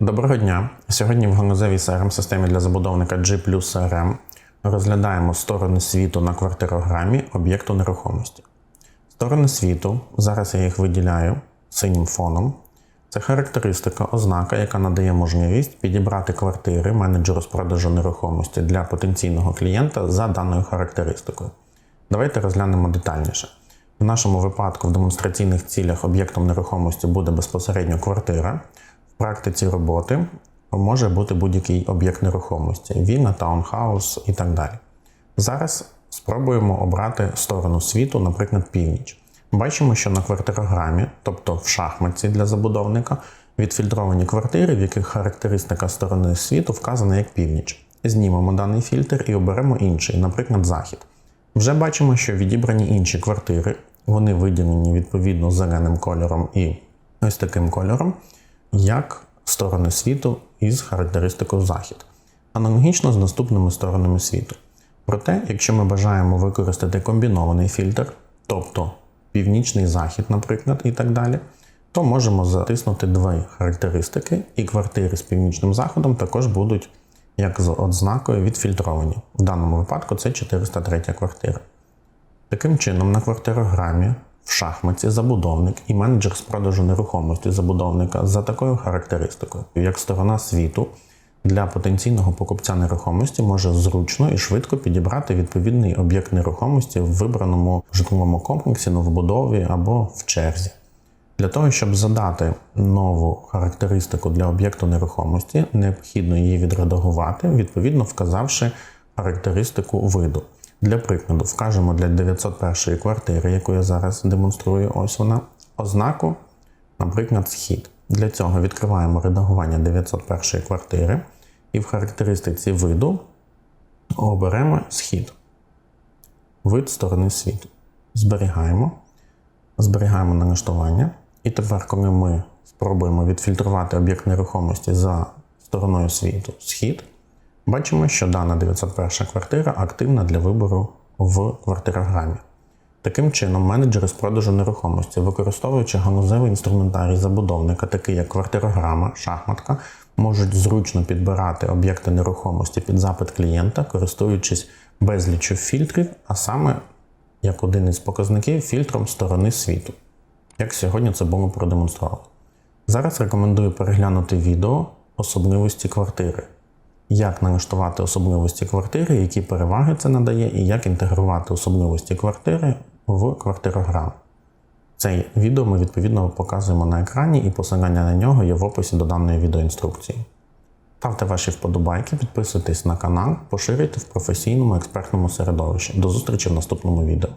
Доброго дня! Сьогодні в ганузевій crm системі для забудовника G CRM розглядаємо сторони світу на квартирограмі об'єкту нерухомості. Сторони світу, зараз я їх виділяю синім фоном. Це характеристика, ознака, яка надає можливість підібрати квартири менеджеру з продажу нерухомості для потенційного клієнта за даною характеристикою. Давайте розглянемо детальніше. В нашому випадку в демонстраційних цілях об'єктом нерухомості буде безпосередньо квартира. Практиці роботи може бути будь-який об'єкт нерухомості вілла, таунхаус і так далі. Зараз спробуємо обрати сторону світу, наприклад, північ. Бачимо, що на квартирограмі, тобто в шахматці для забудовника, відфільтровані квартири, в яких характеристика сторони світу вказана як північ. Знімемо даний фільтр і оберемо інший, наприклад, захід. Вже бачимо, що відібрані інші квартири, вони виділені відповідно зеленим кольором і ось таким кольором, як сторони світу із характеристикою захід. Аналогічно з наступними сторонами світу. Проте, якщо ми бажаємо використати комбінований фільтр, тобто північний захід, наприклад, і так далі, то можемо затиснути дві характеристики, і квартири з північним заходом також будуть як з ознакою відфільтровані. В даному випадку це 403 квартира. Таким чином, на квартирограмі в шахматі забудовник і менеджер з продажу нерухомості забудовника за такою характеристикою, як сторона світу для потенційного покупця нерухомості може зручно і швидко підібрати відповідний об'єкт нерухомості в вибраному житловому комплексі, новобудові або в черзі. Для того, щоб задати нову характеристику для об'єкту нерухомості, необхідно її відредагувати, відповідно вказавши характеристику виду. Для прикладу, вкажемо для 901 квартири, яку я зараз демонструю, ось вона, ознаку, наприклад, схід. Для цього відкриваємо редагування 901 квартири і в характеристиці виду оберемо схід. Вид сторони світу. Зберігаємо. Зберігаємо налаштування. І тепер, коли ми спробуємо відфільтрувати об'єкт нерухомості за стороною світу схід, бачимо, що дана 901 квартира активна для вибору в квартирограмі. Таким чином, менеджери з продажу нерухомості, використовуючи ганузевий інструментарій забудовника, такий як квартирограма, шахматка, можуть зручно підбирати об'єкти нерухомості під запит клієнта, користуючись безліччю фільтрів, а саме як один із показників фільтром сторони світу, як сьогодні це було продемонстровано. Зараз рекомендую переглянути відео особливості квартири, як налаштувати особливості квартири, які переваги це надає, і як інтегрувати особливості квартири в квартирограму. Це відео ми відповідно показуємо на екрані, і посилання на нього є в описі до даної відеоінструкції. Ставте ваші вподобайки, підписуйтесь на канал, поширюйте в професійному експертному середовищі. До зустрічі в наступному відео.